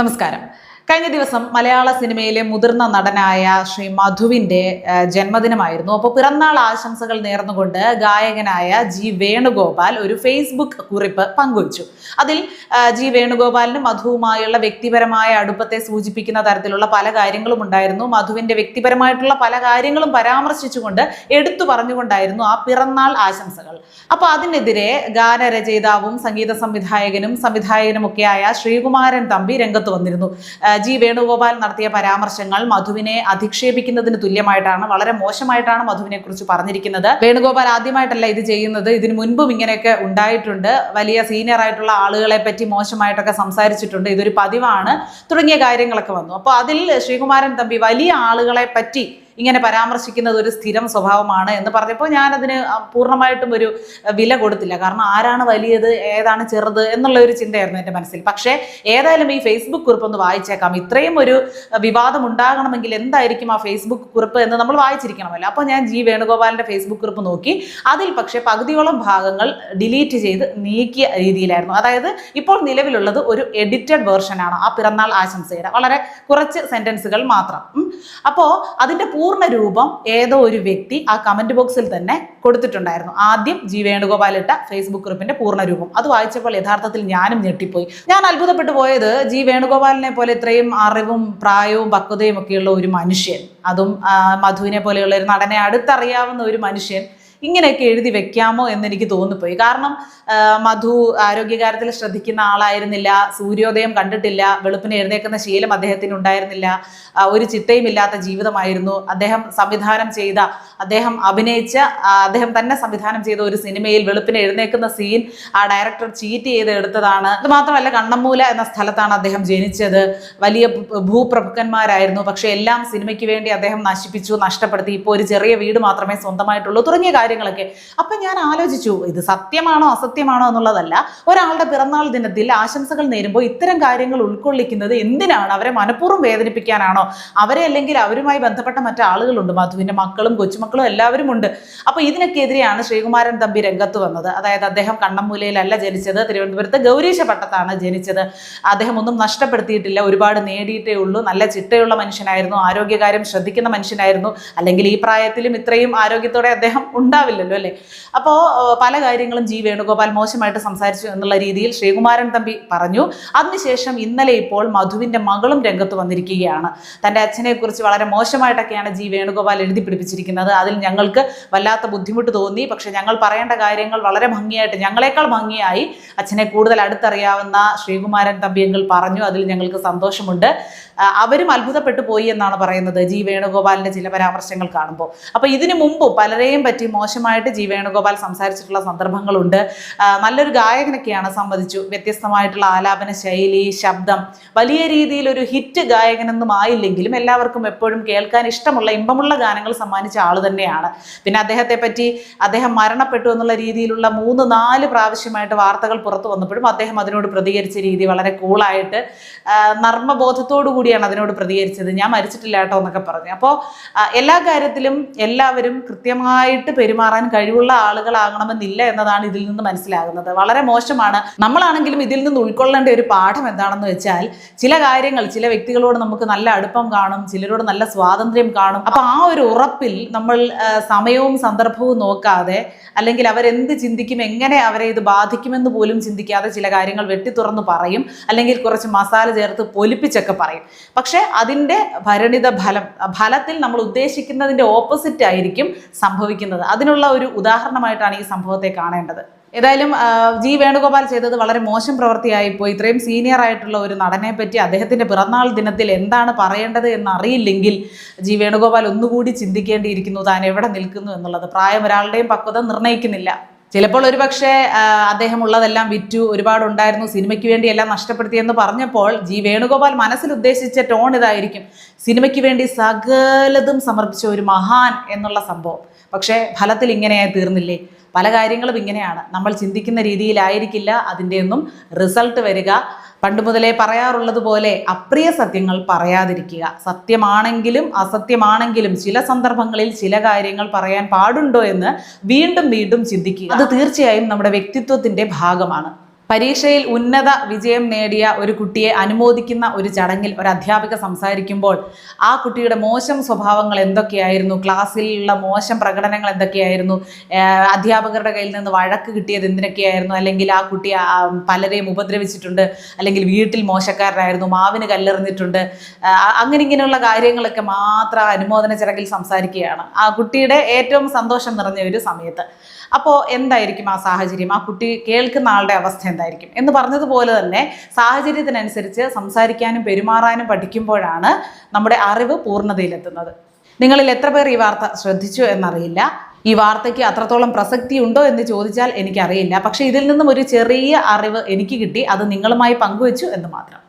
നമസ്കാരം. കഴിഞ്ഞ ദിവസം മലയാള സിനിമയിലെ മുതിർന്ന നടനായ ശ്രീ മധുവിന്റെ ജന്മദിനമായിരുന്നു. അപ്പോൾ പിറന്നാൾ ആശംസകൾ നേർന്നുകൊണ്ട് ഗായകനായ ജി വേണുഗോപാൽ ഒരു ഫേസ്ബുക്ക് കുറിപ്പ് പങ്കുവച്ചു. അതിൽ ജി വേണുഗോപാലിന് മധുവുമായുള്ള വ്യക്തിപരമായ അടുപ്പത്തെ സൂചിപ്പിക്കുന്ന തരത്തിലുള്ള പല കാര്യങ്ങളും ഉണ്ടായിരുന്നു. മധുവിന്റെ വ്യക്തിപരമായിട്ടുള്ള പല കാര്യങ്ങളും പരാമർശിച്ചുകൊണ്ട് എടുത്തു പറഞ്ഞുകൊണ്ടായിരുന്നു ആ പിറന്നാൾ ആശംസകൾ. അപ്പൊ അതിനെതിരെ ഗാനരചയിതാവും സംഗീത സംവിധായകനും സംവിധായകനുമൊക്കെയായ ശ്രീകുമാരൻ തമ്പി രംഗത്ത് വന്നിരുന്നു. ജി വേണുഗോപാൽ നടത്തിയ പരാമർശങ്ങൾ മധുവിനെ അധിക്ഷേപിക്കുന്നതിന് തുല്യമായിട്ടാണ് വളരെ മോശമായിട്ടാണ് മധുവിനെ കുറിച്ച് പറഞ്ഞിരിക്കുന്നത്. വേണുഗോപാൽ ആദ്യമായിട്ടല്ല ഇത് ചെയ്യുന്നത്. ഇതിനു മുൻപും ഇങ്ങനെയൊക്കെ ഉണ്ടായിട്ടുണ്ട്. വലിയ സീനിയർ ആയിട്ടുള്ള ആളുകളെ പറ്റി മോശമായിട്ടൊക്കെ സംസാരിച്ചിട്ടുണ്ട്. ഇതൊരു പതിവാണ്. തുടങ്ങിയ കാര്യങ്ങളൊക്കെ വന്നു. അപ്പോൾ അതിൽ ശ്രീകുമാരൻ തമ്പി വലിയ ആളുകളെ പറ്റി ഇങ്ങനെ പരാമർശിക്കുന്നത് ഒരു സ്ഥിരം സ്വഭാവമാണ് എന്ന് പറഞ്ഞപ്പോൾ ഞാനതിന് പൂർണമായിട്ടും ഒരു വില കൊടുത്തില്ല. കാരണം ആരാണ് വലിയത് ഏതാണ് ചെറുത് എന്നുള്ള ഒരു ചിന്തയായിരുന്നു എന്റെ മനസ്സിൽ. പക്ഷേ ഏതായാലും ഈ ഫേസ്ബുക്ക് കുറിപ്പ് ഒന്ന് വായിച്ചേക്കാം. ഇത്രയും ഒരു വിവാദം ഉണ്ടാകണമെങ്കിൽ എന്തായിരിക്കും ആ ഫേസ്ബുക്ക് കുറിപ്പ് എന്ന് നമ്മൾ വായിച്ചിരിക്കണമല്ലോ. അപ്പോൾ ഞാൻ ജി വേണുഗോപാലിന്റെ ഫേസ്ബുക്ക് കുറിപ്പ് നോക്കി. അതിൽ പക്ഷേ പകുതിയോളം ഭാഗങ്ങൾ ഡിലീറ്റ് ചെയ്ത് നീക്കിയ രീതിയിലായിരുന്നു. അതായത് ഇപ്പോൾ നിലവിലുള്ളത് ഒരു എഡിറ്റഡ് വേർഷനാണ് ആ പിറന്നാൾ ആശംസയുടെ വളരെ കുറച്ച് സെന്റൻസുകൾ മാത്രം. അപ്പോൾ അതിന്റെ രൂപം ഏതോ ഒരു വ്യക്തി ആ കമന്റ് ബോക്സിൽ തന്നെ കൊടുത്തിട്ടുണ്ടായിരുന്നു. ആദ്യം ജി വേണുഗോപാൽ ഇട്ട ഫേസ്ബുക്ക് ഗ്രൂപ്പിന്റെ പൂർണ രൂപം. അത് വായിച്ചപ്പോൾ യഥാർത്ഥത്തിൽ ഞാനും ഞെട്ടിപ്പോയി. ഞാൻ അത്ഭുതപ്പെട്ടു പോയത് ജി വേണുഗോപാലിനെ പോലെ ഇത്രയും അറിവും പ്രായവും പക്വതയും ഒക്കെയുള്ള ഒരു മനുഷ്യൻ. അതും മധുവിനെ പോലെയുള്ള ഒരു നടനെ അടുത്തറിയാവുന്ന ഒരു മനുഷ്യൻ. ഇങ്ങനെയൊക്കെ എഴുതി വെക്കാമോ എന്ന് എനിക്ക് തോന്നിപ്പോയി. കാരണം മധു ആരോഗ്യകാര്യത്തിൽ ശ്രദ്ധിക്കുന്ന ആളായിരുന്നില്ല സൂര്യോദയം കണ്ടിട്ടില്ല വെളുപ്പിന് എഴുന്നേക്കുന്ന ശീലം അദ്ദേഹത്തിന് ഉണ്ടായിരുന്നില്ല ഒരു ചിട്ടയും ഇല്ലാത്ത ജീവിതമായിരുന്നു. അദ്ദേഹം സംവിധാനം ചെയ്ത അദ്ദേഹം അഭിനയിച്ച അദ്ദേഹം തന്നെ സംവിധാനം ചെയ്ത ഒരു സിനിമയിൽ വെളുപ്പിന് എഴുന്നേക്കുന്ന സീൻ ആ ഡയറക്ടർ ചീറ്റ് ചെയ്ത് എടുത്തതാണ്. അത് മാത്രമല്ല കണ്ണമ്മൂല എന്ന സ്ഥലത്താണ് അദ്ദേഹം ജനിച്ചത്. വലിയ ഭൂപ്രഭുക്കന്മാരായിരുന്നു. പക്ഷെ എല്ലാം സിനിമയ്ക്ക് വേണ്ടി അദ്ദേഹം നശിപ്പിച്ചു നഷ്ടപ്പെടുത്തി. ഇപ്പോൾ ഒരു ചെറിയ വീട് മാത്രമേ സ്വന്തമായിട്ടുള്ളൂ. തുടങ്ങിയ കാര്യങ്ങളൊക്കെ. അപ്പൊ ഞാൻ ആലോചിച്ചു ഇത് സത്യമാണോ അസത്യമാണോ എന്നുള്ളതല്ല. ഒരാളുടെ പിറന്നാൾ ദിനത്തിൽ ആശംസകൾ നേരുമ്പോൾ ഇത്തരം കാര്യങ്ങൾ ഉൾക്കൊള്ളിക്കുന്നത് എന്തിനാണ്? അവരെ മനഃപൂർവം വേദനിപ്പിക്കാനാണോ? അവരെ അല്ലെങ്കിൽ അവരുമായി ബന്ധപ്പെട്ട മറ്റു ആളുകളുണ്ട് മധുവിന്റെ മക്കളും കൊച്ചുമക്കളും എല്ലാവരും ഉണ്ട്. അപ്പൊ ഇതിനൊക്കെതിരെയാണ് ശ്രീകുമാരൻ തമ്പി രംഗത്ത് വന്നത്. അതായത് അദ്ദേഹം കണ്ണമ്മൂലയിലല്ല ജനിച്ചത് തിരുവനന്തപുരത്ത് ഗൗരീശ പട്ടത്താണ് ജനിച്ചത്. അദ്ദേഹം ഒന്നും നഷ്ടപ്പെടുത്തിയിട്ടില്ല ഒരുപാട് നേടിയിട്ടേ ഉള്ളൂ. നല്ല ചിട്ടയുള്ള മനുഷ്യനായിരുന്നു ആരോഗ്യകാര്യം ശ്രദ്ധിക്കുന്ന മനുഷ്യനായിരുന്നു. അല്ലെങ്കിൽ ഈ പ്രായത്തിലും ഇത്രയും ആരോഗ്യത്തോടെ അദ്ദേഹം ഉണ്ടാവില്ലല്ലോ അല്ലേ? അപ്പോ പല കാര്യങ്ങളും ജി വേണുഗോപാൽ മോശമായിട്ട് സംസാരിച്ചു എന്നുള്ള രീതിയിൽ ശ്രീകുമാരൻ തമ്പി പറഞ്ഞു. അതിനുശേഷം ഇന്നലെ ഇപ്പോൾ മധുവിന്റെ മകളും രംഗത്ത് വന്നിരിക്കുകയാണ്. തന്റെ അച്ഛനെ കുറിച്ച് വളരെ മോശമായിട്ടൊക്കെയാണ് ജി വേണുഗോപാൽ എഴുതി പിടിപ്പിച്ചിരിക്കുന്നത്. അതിൽ ഞങ്ങൾക്ക് വല്ലാത്ത ബുദ്ധിമുട്ട് തോന്നി. പക്ഷെ ഞങ്ങൾ പറയേണ്ട കാര്യങ്ങൾ വളരെ ഭംഗിയായിട്ട് ഞങ്ങളെക്കാൾ ഭംഗിയായി അച്ഛനെ കൂടുതൽ അടുത്തറിയാവുന്ന ശ്രീകുമാരൻ തമ്പിയങ്ങൾ പറഞ്ഞു. അതിൽ ഞങ്ങൾക്ക് സന്തോഷമുണ്ട്. അവരും അത്ഭുതപ്പെട്ടു പോയി എന്നാണ് പറയുന്നത് ജി വേണുഗോപാലിന്റെ ചില പരാമർശങ്ങൾ കാണുമ്പോൾ. അപ്പൊ ഇതിനു മുമ്പും പലരെയും പറ്റി മോശമായിട്ട് ജി വേണുഗോപാൽ സംസാരിച്ചിട്ടുള്ള സന്ദർഭങ്ങളുണ്ട്. നല്ലൊരു ഗായകനൊക്കെയാണ് സംബന്ധിച്ചു. വ്യത്യസ്തമായിട്ടുള്ള ആലാപന ശൈലി ശബ്ദം വലിയ രീതിയിൽ ഒരു ഹിറ്റ് ഗായകനൊന്നും ആയില്ലെങ്കിലും എല്ലാവർക്കും എപ്പോഴും കേൾക്കാൻ ഇഷ്ടമുള്ള ഇമ്പമുള്ള ഗാനങ്ങൾ സമ്മാനിച്ച ആൾ തന്നെയാണ്. പിന്നെ അദ്ദേഹത്തെ പറ്റി അദ്ദേഹം മരണപ്പെട്ടു എന്നുള്ള രീതിയിലുള്ള മൂന്ന് നാല് പ്രാവശ്യമായിട്ട് വാർത്തകൾ പുറത്തു വന്നപ്പോഴും അദ്ദേഹം അതിനോട് പ്രതികരിച്ച രീതി വളരെ കൂളായിട്ട് നർമ്മബോധത്തോടു കൂടിയാണ് അതിനോട് പ്രതികരിച്ചത്. ഞാൻ മരിച്ചിട്ടില്ല കേട്ടോ എന്നൊക്കെ പറഞ്ഞു. അപ്പോൾ എല്ലാ കാര്യത്തിലും എല്ലാവരും കൃത്യമായിട്ട് പെരുമാറാൻ കഴിവുള്ള ആളുകളാകണമെന്നില്ല എന്നതാണ് ഇതിൽ നിന്ന് മനസ്സിലാകുന്നത്. വളരെ മോശമാണ്. നമ്മളാണെങ്കിലും ഇതിൽ നിന്ന് ഉൾക്കൊള്ളേണ്ട ഒരു പാഠം എന്താണെന്ന് വെച്ചാൽ ചില കാര്യങ്ങൾ ചില വ്യക്തികളോട് നമുക്ക് നല്ല അടുപ്പം കാണും ചിലരോട് നല്ല സ്വാതന്ത്ര്യം കാണും. അപ്പൊ ആ ഒരു ഉറപ്പിൽ നമ്മൾ സമയവും സന്ദർഭവും നോക്കാതെ അല്ലെങ്കിൽ അവരെന്ത് ചിന്തിക്കും എങ്ങനെ അവരെ ഇത് ബാധിക്കുമെന്ന് പോലും ചിന്തിക്കാതെ ചില കാര്യങ്ങൾ വെട്ടി തുറന്ന് പറയും. അല്ലെങ്കിൽ കുറച്ച് മസാല ചേർത്ത് പൊലിപ്പിച്ചൊക്കെ പറയും. പക്ഷേ അതിന്റെ ഭരണിത ഫലം ഫലത്തിൽ നമ്മൾ ഉദ്ദേശിക്കുന്നതിന്റെ ഓപ്പോസിറ്റ് ആയിരിക്കും സംഭവിക്കുന്നത് അതിനുള്ള ഒരു ഉദാഹരണമായിട്ടാണ് ഈ സംഭവത്തെ കാണേണ്ടത്. ഏതായാലും ജി വേണുഗോപാൽ ചെയ്തത് വളരെ മോശം പ്രവൃത്തിയായി പോയി ഇത്രയും സീനിയർ ആയിട്ടുള്ള ഒരു നടനെ പറ്റി അദ്ദേഹത്തിന്റെ പിറന്നാൾ ദിനത്തിൽ എന്താണ് പറയേണ്ടത് എന്ന് അറിയില്ലെങ്കിൽ ജി വേണുഗോപാൽ ഒന്നുകൂടി ചിന്തിക്കേണ്ടിയിരിക്കുന്നു. താൻ എവിടെ നിൽക്കുന്നു എന്നുള്ളത്. പ്രായം ഒരാളുടെയും പക്വത നിർണയിക്കുന്നില്ല. ചിലപ്പോൾ ഒരു പക്ഷേ അദ്ദേഹം ഉള്ളതെല്ലാം വിറ്റു ഒരുപാട് ഉണ്ടായിരുന്നു സിനിമയ്ക്ക് വേണ്ടി എല്ലാം നഷ്ടപ്പെടുത്തിയെന്ന് പറഞ്ഞപ്പോൾ ജി വേണുഗോപാൽ മനസ്സിൽ ഉദ്ദേശിച്ച ടോൺ ഇതായിരിക്കും. സിനിമയ്ക്ക് വേണ്ടി സകലതും സമർപ്പിച്ച ഒരു മഹാൻ എന്നുള്ള സംഭവം. പക്ഷേ ഫലത്തിൽ ഇങ്ങനെയായി തീർന്നില്ലേ? പല കാര്യങ്ങളും ഇങ്ങനെയാണ്. നമ്മൾ ചിന്തിക്കുന്ന രീതിയിലായിരിക്കില്ല അതിന്റെയൊന്നും റിസൾട്ട് വരിക. പണ്ട് മുതലേ പറയാറുള്ളത് പോലെ അപ്രിയ സത്യങ്ങൾ പറയാതിരിക്കുക. സത്യമാണെങ്കിലും അസത്യമാണെങ്കിലും ചില സന്ദർഭങ്ങളിൽ ചില കാര്യങ്ങൾ പറയാൻ പാടുണ്ടോ എന്ന് വീണ്ടും വീണ്ടും ചിന്തിക്കുക. അത് തീർച്ചയായും നമ്മുടെ വ്യക്തിത്വത്തിന്റെ ഭാഗമാണ്. പരീക്ഷയിൽ ഉന്നത വിജയം നേടിയ ഒരു കുട്ടിയെ അനുമോദിക്കുന്ന ഒരു ചടങ്ങിൽ ഒരു അധ്യാപിക സംസാരിക്കുമ്പോൾ ആ കുട്ടിയുടെ മോശം സ്വഭാവങ്ങൾ എന്തൊക്കെയായിരുന്നു? ക്ലാസ്സിലുള്ള മോശം പ്രകടനങ്ങൾ എന്തൊക്കെയായിരുന്നു? അധ്യാപകരുടെ കയ്യിൽ നിന്ന് വഴക്ക് കിട്ടിയത് എന്തിനൊക്കെയായിരുന്നു? അല്ലെങ്കിൽ ആ കുട്ടി പലരെയും ഉപദ്രവിച്ചിട്ടുണ്ട്. അല്ലെങ്കിൽ വീട്ടിൽ മോശക്കാരനായിരുന്നു മാവിന് കല്ലെറിഞ്ഞിട്ടുണ്ട്. അങ്ങനെ ഇങ്ങനെയുള്ള കാര്യങ്ങളൊക്കെ മാത്രം അനുമോദന ചടങ്ങിൽ സംസാരിക്കുകയാണ്. ആ കുട്ടിയുടെ ഏറ്റവും സന്തോഷം നിറഞ്ഞ ഒരു സമയത്ത്. അപ്പോൾ എന്തായിരിക്കും ആ സാഹചര്യം? ആ കുട്ടി കേൾക്കുന്ന ആളുടെ അവസ്ഥ എന്തായിരിക്കും? എന്ന് പറഞ്ഞതുപോലെ തന്നെ സാഹചര്യത്തിനനുസരിച്ച് സംസാരിക്കാനും പെരുമാറാനും പഠിക്കുമ്പോഴാണ് നമ്മുടെ അറിവ് പൂർണതയിലെത്തുന്നത്. നിങ്ങളിൽ എത്ര പേർ ഈ വാർത്ത ശ്രദ്ധിച്ചു എന്നറിയില്ല. ഈ വാർത്തയ്ക്ക് അത്രത്തോളം പ്രസക്തി ഉണ്ടോ എന്ന് ചോദിച്ചാൽ എനിക്കറിയില്ല. പക്ഷേ ഇതിൽ നിന്നും ഒരു ചെറിയ അറിവ് എനിക്ക് കിട്ടി. അത് നിങ്ങളുമായി പങ്കുവച്ചു എന്ന് മാത്രം.